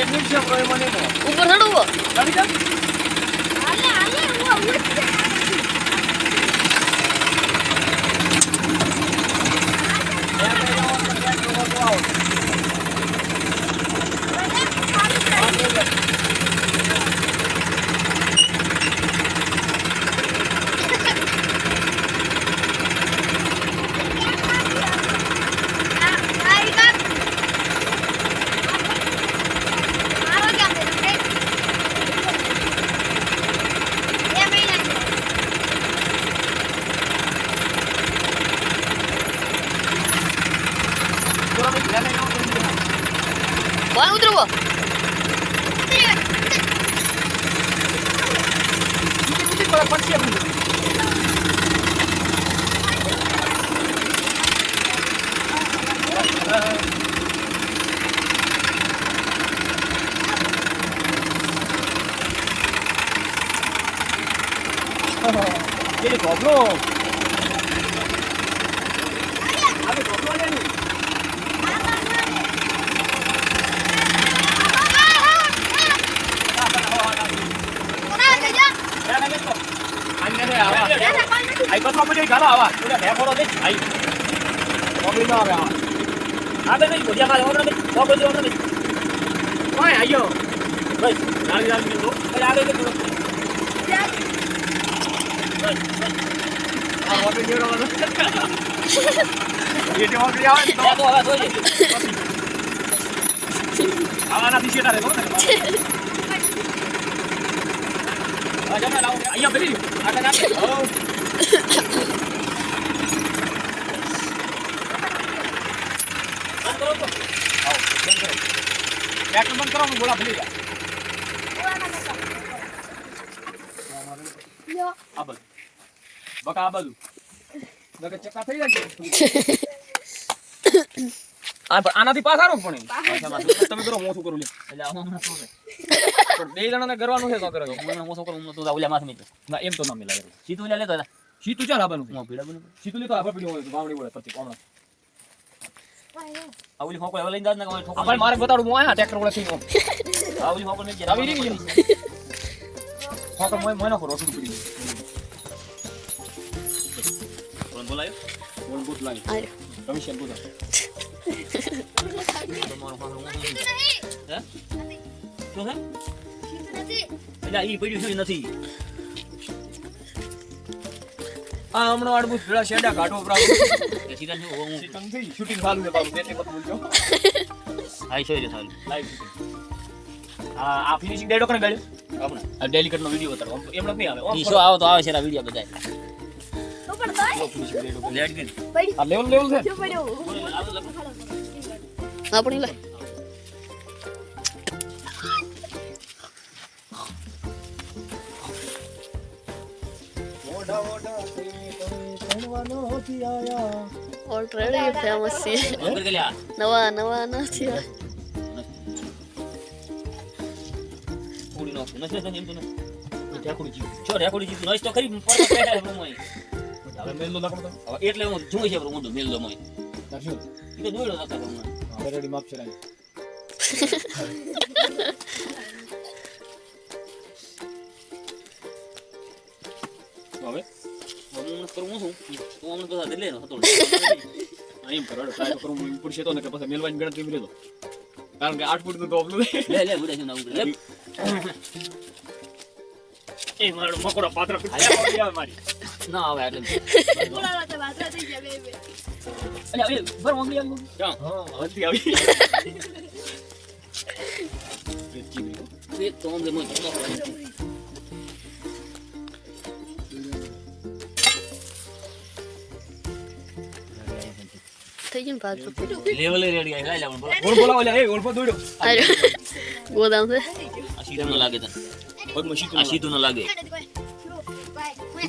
ઉપર ચડો ઊભો. ગાડી જા હાલે હાલે હું ઉઠ બહાર ઉતરવો. એ ગોબરો આને ગોબરો લે ની યાર ને તો આને રે આવા આઈ બસમાં ગાલો આવા. તું ભે ફોડો દે. આઈ. ગોબરી નો આવે આવા. હા બે નહીં બોડિયા માં ઓર્ડર દે ગોબરી ઓર્ડર દે ઓય આયો. બસ નાળી નાળી દો એ આ દે દે આ ગોબરી જેવડો વાળો એ આવે તો જોઈએ આ જમે લાવો. અહીંયા બેસી આ કના હો બંધ કરો તો. આવો બંધ કરો. ટ્રેક્ટર બંધ કરો બોલા ભૂલી જા આ બધું. બકા આ બધું. બકા ચક્કા થઈ જાય પણ આનાથી પાસ પણ તમે કરો મોસું કરું લે એટલે બે જણાને કરવાનું છે તો કરો મને મોસો કરું તો ઓલા માથે નીકળું. ના એમ તો ના મિલા સીધું લેતો સીધું ચાલ આબાનું સીધું લેતો આપણે પીડ્યો હોય તો વાવણી પછી પ્રતિક હમણાં આ ઓલી લઈ જાત ને કે ઠોકો આપણે મારે બતાડું હું આયા ટ્રેક્ટર વડે થઈને આ ઓલી ફોકો નહીં આવી રહી ને ફોટો મોય મોય નાખો રોટલું પડી કોણ બોલાયો કોણ બૂટ લાવી આયો. કમિશન બૂટ તમારો ફોકો હું? એટલે ઈ પડ્યું છે નથી. આ હમણાં આડબું પેલા શેડા કાઢો પ્રાવ સીધા શું હું સીટન થઈ શૂટિંગ ચાલુ છે બાબુ બેટે મત બોલજો હાઈ સારું લાઈવ આ આ ફિનિશિંગ ડેડો કોને ગાડી આપણે આ ડેલિકેટ નો વિડિયો ઉતારો એમ નથી આવે ઈ શો આવો તો આવે છે આ વિડિયો બધાય પણ તો લેટ ગઈ આ લેવલ લેવલ છે આપણી લે. મોઢા મોઢા તે કણવાનો થી આયા નથી. પૂરી નો નથી નથી એમ તો નથી ઠાકોરી જી છો રેકોર્ડ જીતું નોઈસ તો ખરી પર પેટા હે મોય હવે મેલ નો લાગો તો હવે એટલે હું જોઈ છે હું તો મેલ દો મોય દર્શન ઈ તો દોડ્યો હતા હમણાં હવે રેડી માપ છે હું બધા દિલ્હી હતો અહીં કરો ટ્રાય કરું હું ઇનપુટ છે તો ને કે પછી મેલવાની ગણતરી કરી દો કારણ કે 8 ફૂટનું તો ઓપલું લે લે બુડા છે ના ઉગડે એ મારો મકોડો પાત્ર આવે મારી ના આવે એટલે અલ્યા હવે ભર મમ્મી આવી ક્યાં હા હલતી આવી એ તો અમને મોય તો થઈ ગયું ને ભાગ તો પૂરું. લેવલે રેડી આવી લાય બોલો ઓળ બોલાવો લે એ ઓળ પર દોડ્યો આર્યો. ગોદામ છે આ સીધું ન લાગે તને પગમાં સીતું આ સીધું ન લાગે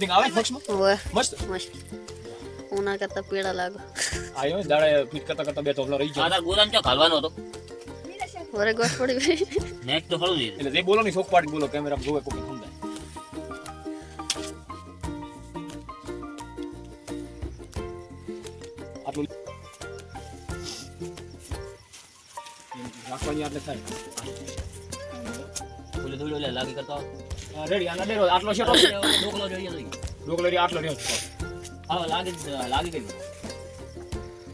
આવે ફક્સમાં મસ્ત મસ્ત ઉના કરતા પીળા લાગો આયો દાડા ફિટ કરતા કરતા બે તોફલા રહી આ ગયા તાર ગોદામ ચો ખાલવાનો હતો વરે ગોઠ પડી ગઈ નેક તો નહીં એટલે જે બોલો ની શોક પાડી બોલો કેમેરા જોવે કોઈ આટલે થાય. ઓલે દોડ્યો ઓલે લાગી કરતો રેડી આના લેરો આટલો શેટો ડોકલો જોઈએ લઈ ડોકલો રેડી આટલો રેડી. હા લાગી લાગી ગઈ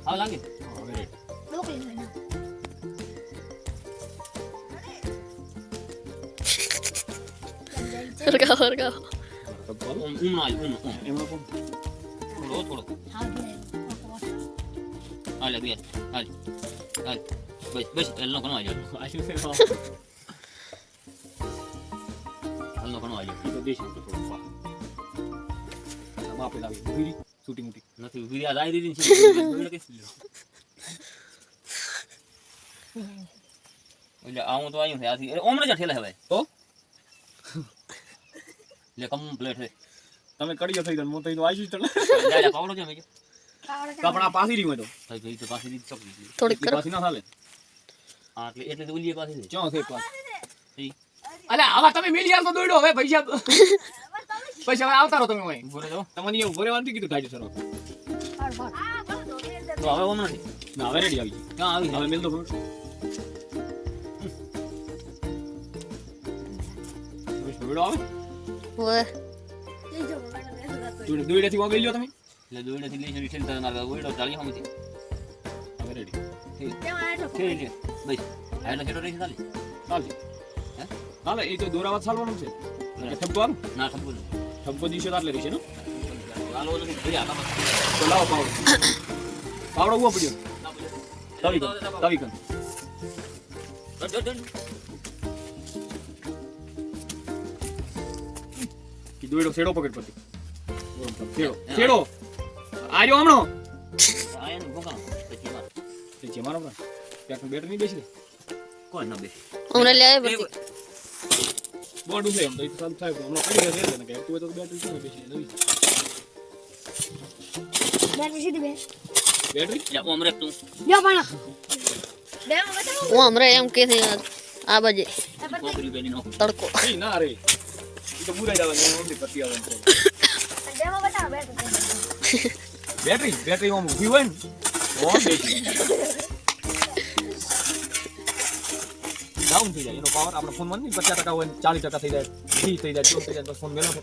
હા લાગી. રેડી. ડોકલી ના. હરગાવ હરગાવ ઊમ ઊમ એમાં કોણ? થોડો થોડો હા, બે. હાલ હાલ. બસ બસ એલનો ઘણો આવ્યો આશુ છે હા. એલનો ઘણો આવ્યો ઈ તો દેશી તો થોડું પા. આમાં લાવી વીરી, છૂટી મૂટી. નથી ઊભી રહ્યા લાવી દીધી છે એટલે આવું તો આવ્યું છે આથી અરે ઓમણે જ ઠેલા હવે તો? લે કમ્પ્લીટ છે તમે કડીયો થઈ ગયો હું તો આવી તો જ તને. પાવડો છે કપડા પાસી રહી હોય તો પાસી થોડીક પાસી ના ચાલે હા એટલે એટલે તો ઉલીએ પાસે છે. ક્યાં છે પાસે? અલે અલ્યા આવા તમે મિલી યાર તો દોડ્યો હવે પૈસા પૈસા હવે આવતા રહો તમે હોય. ઊભો રહેજો. તમને એવું ભોરે વાંધી કીધું ઢાઈસો સર તો હવે ઓમ નથી ના હવે રેડી આવી ક્યાં આવી હવે મિલ તો ખબર. દોડ્યો આવે. ઓય જાઓ. દોડે દોડેથી વાગી લ્યો તમે. એટલે દોડેથી લઈ શરી ઠેલ તાર ઓઈડો ચાલી હમતી હવે રેડી છે? બસ. આયનો છેટો રહી ચાલે. ચાલી? હાલે એ તો દોરાવા ચાલવાનું છે. ઠપકો ના ઠપકો આટલે રહેશે ને? હાલો તો લાવો પાવડો. પાવડો ઊભો પડ્યો. તવી કન તવી કન કે દોડ્યો છેડો પકડ પડતી છેડો છેડો આર્યો હમણો. આયનો પછી છે મારો પ્રાણ ત્યાં બેટર નહીં બેસી. કોણ ના બે અમને લે આવે પછી બોર્ડ છે એમ તો એ થાય તો હમણાં પડી ગયા છે ને કે તું તો બેટર શું બેસી નવી. બેટરી સીધી બે. બેટરી જા ઓમ તું. જો પણ. બેમાં બતાવો. હું હમણાં એમ કે છે આ બાજે તડકો. ના રે. તો બુરાઈ જવાનું એનું ઓછી આવવાનું બેમાં બતાવો, બેટરી. બેટરી બેટરી આમ ઊભી હોય ને ઓમ બેસી. ડાઉન થઈ જાય. એનો પાવર આપણો ફોન નહીં પચાસ ટકા હોય ચાલીસ ટકા થઈ જાય વીસ થઈ જાય ચોવીસ થઈ જાય તો ફોન મેળવો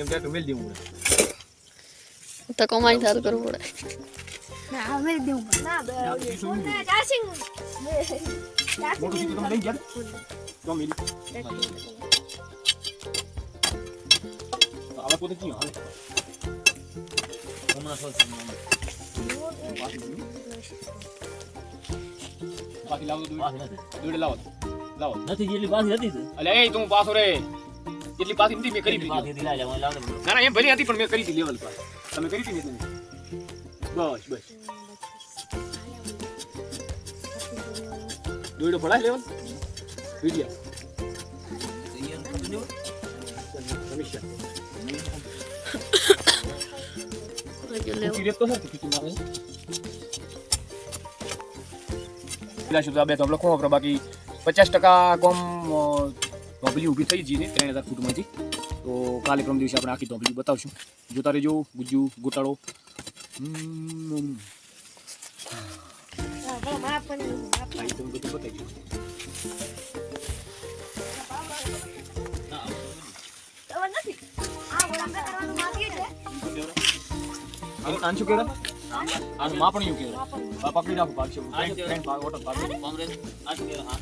એમ બેટરી મેળ દેવું પડે. તો કમાઈ સારું કરવું પડે. ના, મેળ દેવું પડે. ના, ચાર્જિંગ. મોટું સીધું તમે લઈ ગયા તો મિલી. આવા પોતે કયો હાલે? હમણાં પાછી લાવો દોડે લાવો. લાવો. નથી જેટલી પાછી હતી. તો અલે એ તું પાછો રે. એટલી પાછી નથી મેં કરી દીધી. ના ના એમ ભલી હતી પણ મેં કરી હતી લેવલ પર. તમે કરી હતી ને? બસ બસ. દોડો ભળાય લેવલ વિડિયા સમીક્ષા પેલા શુદ્ધ બે તો લખો આપણે બાકી પચાસ ટકા કોમ ધોબલી ઊભી થઈ જઈને ત્રણ હજાર ફૂટમાંથી. તો કાલે પ્રમ દિવસે આપણે આખી ધોબલી બતાવશું. જોતા રહેજો ગુજ્જુ ગોટાળો. હમ. હા, આનું માપણિયું કહેવાય. પકડી રાખો ભાગ છે? ત્રણ ભાગ ઓટો ભાગ કોંગ્રેસ આ શું કહેવાય?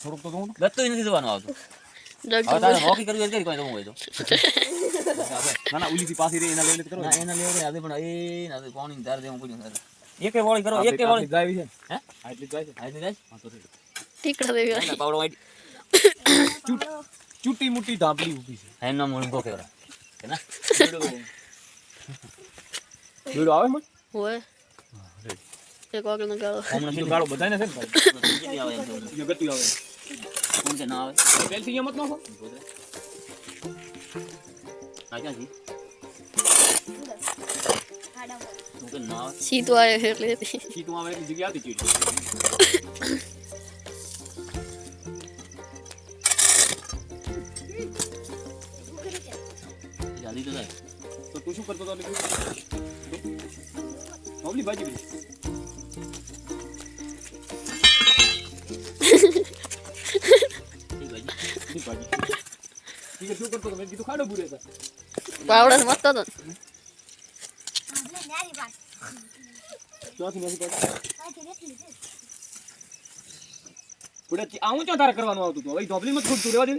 થોડુંક તો તો નથી જવાનું આવતું. હોકી કરવી કરી કોઈ જવું હોય તો? ના ના ઉલીથી પાછી રે એના લેવલે કરો. ના એના લેવલે આજે પણ એ ના કોણી તારે દેવું પડ્યું તારે એકે વાળી કરો એકે વાળી. ગાય છે હે? આટલી જાય છે આટલી જાય હા તો ટીકડા દેવી ના પાવડો વાઈટ ચૂટી મુટી ધાબલી ઊભી છે. એનો મૂળ ગોકે કે ના? જોડો આવે મત હોય. એક વાગે નો ગાળો હમણાં ગાળો બધાને છે ભાઈ? આવે આવે? કોણ આવે? મત નાખો ખાડામાં તું કે ના આવે. સીતો આવ્યો છે એટલે હતી. ઈ તું આવે એટલી જગ્યા હતી ચીડ જલ્દી તો જાય. તો તું શું કરતો હતો બબલી ભાજી બધી ઠીક છે. ઈ ભાજી શું કરતો મેં કીધું ખાડો પૂરે હતા પાવડો મસ્ત હતો પુડે આવું ચો તારે કરવાનું આવતું હતું હવે ધોબલીમાં જ ખૂટતું રહેવા દે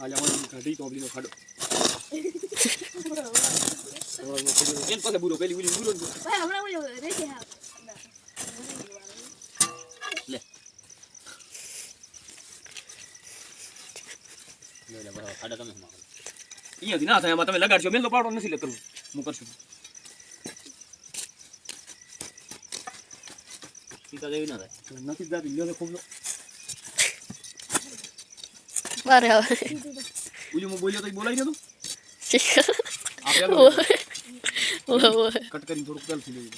આજે અમારે કાઢી ધોબલીનો ખાડો એમ પાસે બુરો પેલી ઉલી બુરો ભાઈ હમણાં રેસી હા લે. બરાબર. તમે અહીંયાથી ના થાય એમાં તમે લગાડશો મેં તો પાડો નથી લે કરવું હું કરશું? સીતા જેવી ના થાય. નથી જાતી લ્યો તો ખૂબ બારે આવે ઉલી હું બોલ્યો તો બોલાઈ ગયો ઓવે. કટ કરીને થોડુંક ચાલતું લેવું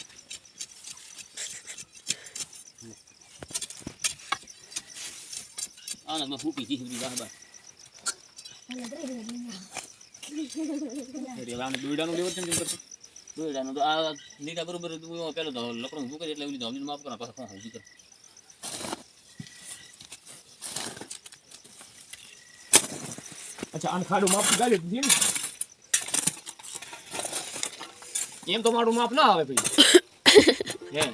આ ના, મેં ફૂંકી જી એટલે કેમ કરશો? તો આ બરોબર પેલો એવી ધોમીને માફ કરો પાછા ઊભી કરે. અચ્છા આને ખાડું માપ ગાડી દીધી ને એમ તો મારું માપ ના આવે ભાઈ. હે?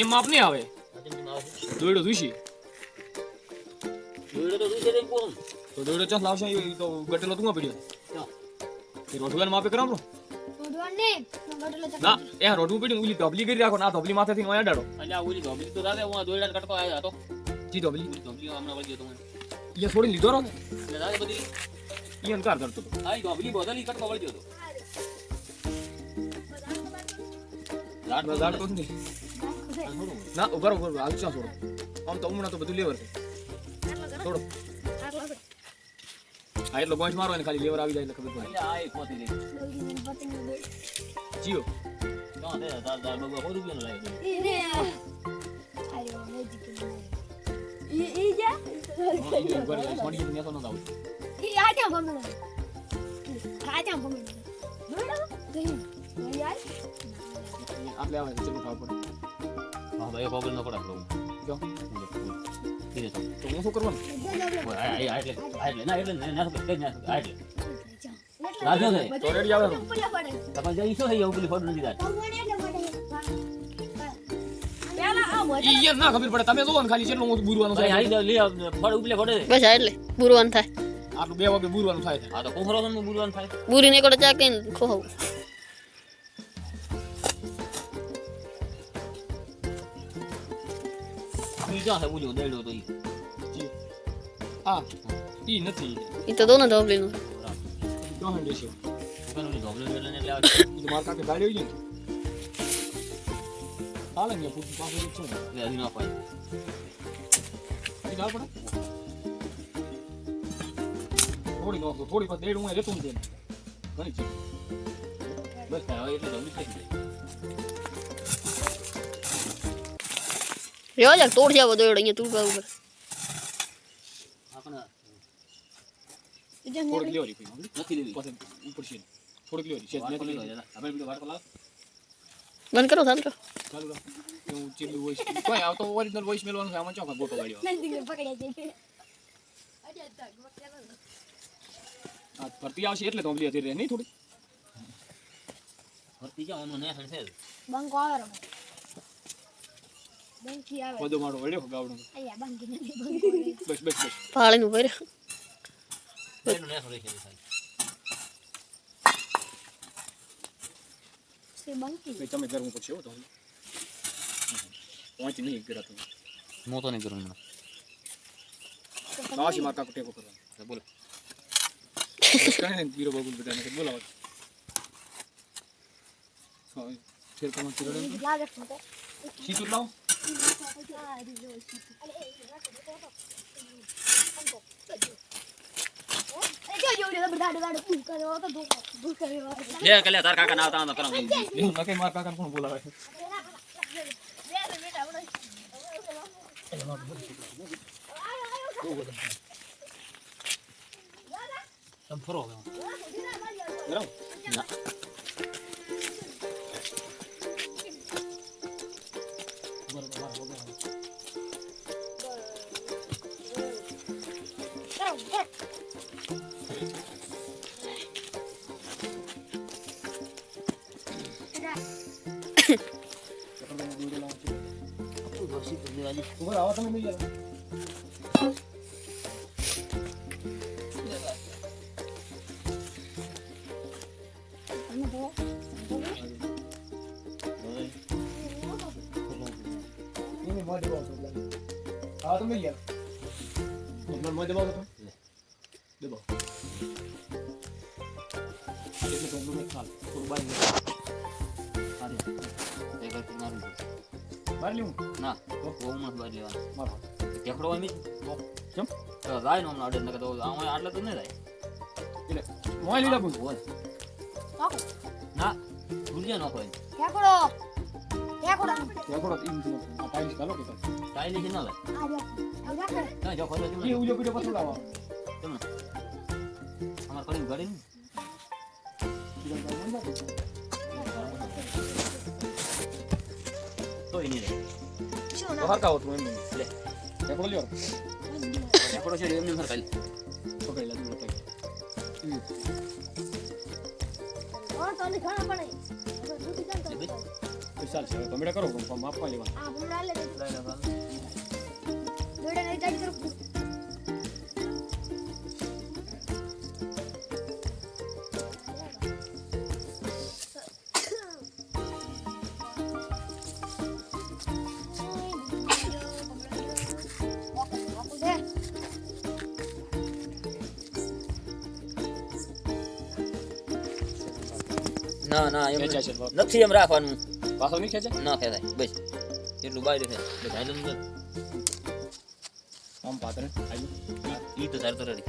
એમ માપ નહીં આવે. આ જેમ દોયડો તો દૂધ છે એમ કોણ? તો દોયડો ચાલ લાવશે એ તો ગટેલો તું પડ્યો? એ રોટવાન માપે કરાવો ઓડવાન ને ગટલો ચક ના એ રોટવું પડ્યું ઉલી ધબલી કરી રાખો ના ધબલી માથેથી અડાડો એટલે આ ઓલી ધોબલી તો દાદા હું દોયડાને કટકો આવ્યો હતો. જી ધબલી ધોબલી હમણાં વળી ગયો તો મને. એ છોડીને લીધો રો ને દાદા બધી ઈ અંકાર કરતો હતો આ ઈ બદલી કટકો વળી ગયો હતો. રાત આ થોડું. ના ઊભા રહો, ઊભા હાલ ચા છોડો આમ તો હમણાં તો બધું લેવર છે છોડો આ હા એટલો પોઈન્ટ મારો ને ખાલી લેવર આવી જાય એટલે ખબર પડે. આ એક પોતી. દોરી ને ને દોરી. જીઓ. ક્યાં દે? તાર- તાર બબુ સો રૂપિયાનો લાવી દે. ઈ ને મેજિક ઈ ઈ જા. ઊભા ને નેસો ન દાવ ઈ આ ત્યાં ગમે આ ગઈ. ગઈ આય આવે ચલો ખાવ પડે. હા, ભાઈ, પગલ નો પડા. જો. ધીરે. તો હું શું કરવાનું? ઓય, આ- આ- આ એટલે- ના એટલે- ના, એટલે ના ના એટલે. રાજો રાજો તો રેડી આવે. તમારે જ્યાં શું થઈ પેલી ફોટો નથી ના ખબર પડે. તમે ખાલી કેટલું મોટું બુરવાનું થાય. ફળ ઉપલે ફોટો બસ એટલે બુરવાન થાય. આટલું બે વાગે બુરવાનું થાય. આ તો કુંભરો છે બુરવાનું થાય. બુરી ને કોડે ચાકે ને ખોહવું ક્યાં છે, ઉલ્યો, દેડો તો ઈ. હા ઈ નથી ઈ તો દોનો ધોબલીનું દોહન દેશે દુકાન ઓલી ઢોકળી એટલે આવે. ઈ માર કાકે ગાડી હોય ને હાલે ને પૂછી પાસે છે ને હજી ના પાય. ઈ ગાળ પડે થોડી નોખો થોડી પાસે દેડ હું રહેતું નથી ઘણી છે બસ હવે એટલે ઢોકળી થઈ જાય. રેવા જા તોડ જાવ દોડો અહીંયા તું ઉપર આપણે થોડીક લેવરી. નથી લેવી. ઉપર છે. થોડીક લેવરી છે વાટકો મેં લઈ લો, તો જરા. આપણે પેલો વાટકો લાવો. બંધ કરો ચાલુ કરો. ચાલુ એવું ચેટલું વોઇસ કોઈ આવતો ઓરિજિનલ વોઇસ મેલવાનું છે આમાં ચોખા ગોટો છે. આ ભરતી આવશે એટલે તો અમલી હતી રે નહીં થોડી. ભરતી જાઓ, આમનો નેસણ છે. બંકી આવે બધો મારો વળ્યો ગાવડો. બસ બસ બસ. પાળીને ઊભા રહ્યો. તમે કરવું પડશે હો તો. પહોંચી નહીં કર્યા તમે હું તો નહીં કરું હમણાં. મારા કાકો ટેકો કરવાનો. બોલો. બધાને ફેર લાગે લાવો. લે કે લે તાર કાકા ના આવતા તો કરો એવું નકે માર કાકા કોણ બોલાવે તમે ફરો બરાબર ના. Ini mau dibawa sebelah ah tuh teman mau dibawa tuh mari liu ના બહુ મસ્ત બાદ લેવા mar ટેકડો હોય મી કેમ? તો જાય ને હમણાં અડે નકર તો આમાં આટલે તો નહીં જાય ile mau lila pun હોય ના ભૂલ્યા ન કોઈ ઠેકડો ઠેકડો ya aku rat ini tuh apa ini kalau kita ટાઈલી થી ન લાય આ જો આ રાખે ના જો ખોલો ini udah udah pas lawa અમાર કરી ગાડી ને bilang kamu enggak તો એની રે શું તો એમ લે. ટેકડો લ્યો ટેકડો છે એમને હરકાઈ પકડી લે દૂર પકડી ઓર તો ને ઘણા પડે ચાલ છે તમે કરો પણ માપવા લેવા આ ભૂલા લે લે ચાલ દોડે નહીં જાડી કરું ના ના એમ. નથી એમ રાખવાનું. પાછો નહીં ખેંચે ના ખેંચાય બસ. એટલું બાય છે બસ હાલ ને આમ પાત્ર ઈ તો તારે તો રડી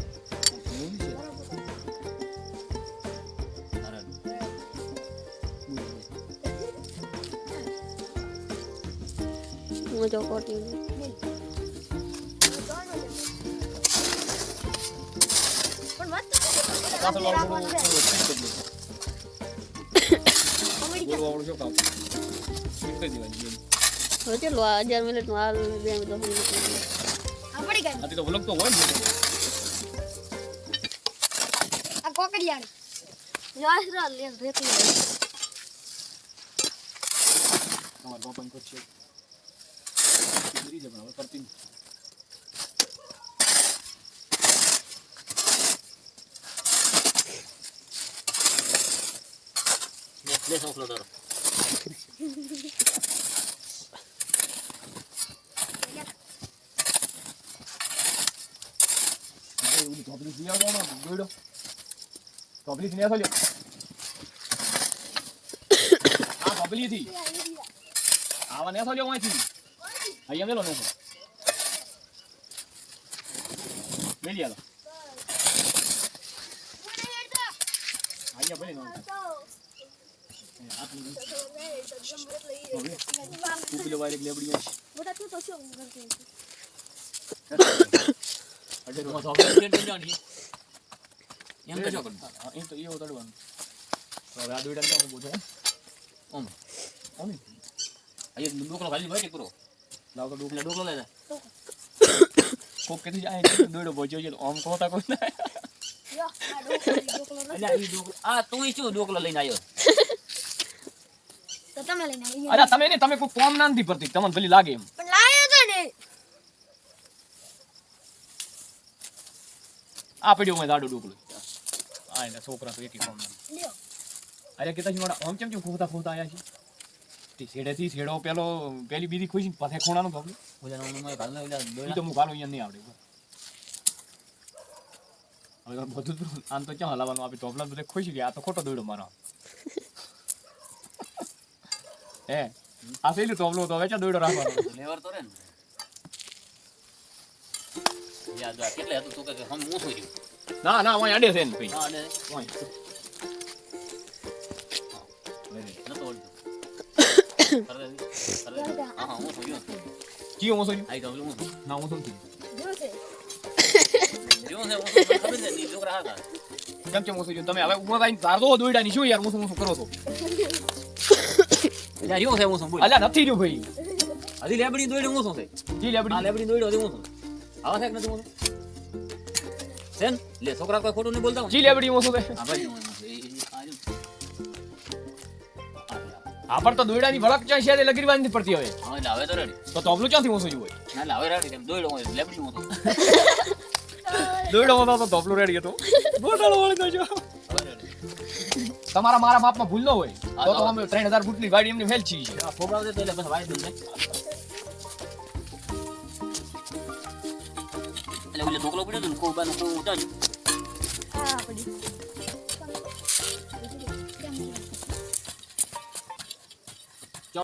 તારા કોટી પાછો વાળું શું કામ કરી દેવાની હવે આ અગિયાર મિનિટમાં હાલ બે દસ મિનિટ પડી ગઈ આથી તો વલગ તો હોય ને આ કોકડિયાણ યાસરા લે રેતી તમારા બાપાને પછી હવે કરતી લે સોંકલો તારો ધોબલી થી આમાં દોડ્યો. ધોબલી થી ચાલ્યો. આ ધોબલી થી આવા ન્યા ચાલ્યો અહીંથી. અહીંયા મેલો ન્યા. મેલી આલો. અહીંયા ભલે નો. આટલું ઉપલે વાયરે એક લેબડી છે. મોટા તું તો શું કરતી અડે તો રો. તો આપણે ડેટ જાણી એમ તો શું કરું હા, એ તો એવું તડવાનું. તો હવે આ કેમ ઊભું છે? ઓમ ઓમ. અહીં ડોકલો ખાલી ભાઈ કરો લાવ તો ડોકલો લઈ લે કોક કેથી જાય છે દોયડો પહોંચ્યો છે તો કોતા કોઈ ના આ ડોકલો ડોકલો ડોકલો તું શું ડોકલો લઈને આવ્યો તો તમે લઈને આવી અરે તમે કોઈ કોમ ના નથી પડતી તમને ભલી લાગે એમ. પણ લાયો તો ને આ પડ્યો મેં દાડો ડોકલો આ એના છોકરા તો એકી કોમ ના અરે કેતા છે મારા આમ કેમ કેમ ખોતા ખોતા આયા છે? તે છેડેથી છેડો પેલો પેલી બીજી ખુશી પાસે ખોણાનું તો હું ગાલો અહીંયા નહીં આવડે. હવે બધું આમ તો ક્યાં હલાવવાનું? આપણે ટોપલા બધે ખુશી ગયા આ તો ખોટો દોડ્યો મારો. હે આ ટોપલો તો હવે ક્યાં રાખવા રાખવાનો. લેવર તો રે ને. યાદ આ કેટલે હતું તું કે હમ ઊંચું રહ્યું. ના ના ઓય અડે છે ને ભાઈ. હા, અડે ઓય ઓળખ્યો. અરે, હા, હા, આઈ તો પેલું ના જો છે. છે. ખબર છે, છોકરા. કેમ કેમ રહ્યો તમે હવે ઉમર ધાર દો દોયડા ની શું યાર હું શું કરો છો? એટલે રહ્યું છે બોલ. અલ્યા નથી રહ્યું ભાઈ હજી લેબડી દોયડું ઊંચું છે. જી આ લેબડી લેબડી. આવા નથી? છે ને? લે, છોકરા કોઈ ખોટું નહીં બોલતા. જી લેબડી હા, આ. હા, હા. આ પર તો દોયડાની વળક ચાય છે લગીર નથી પડતી હવે હા, એટલે હવે તો ready. તો તોબલું ક્યાંથી મોસો જોવું હોય ના, એટલે હવે. એમ દોયડું હોય, લેબડી ઊંચું. દોયડો મોતો તો તોબલું રેડી હતો ગોટાળો વળગો છો તમારા મારા માપમાં ભૂલ ન હોય હા, તો તો અમે ત્રણ હજાર ફૂટની ગાડી એમને ફેલ છે. ફોગાવજે તો એટલે બસ વાય દઉં એટલે ઓલે મોકલો પડ્યો તો ને કોબાનો કો ઉઠાજો હા પડી.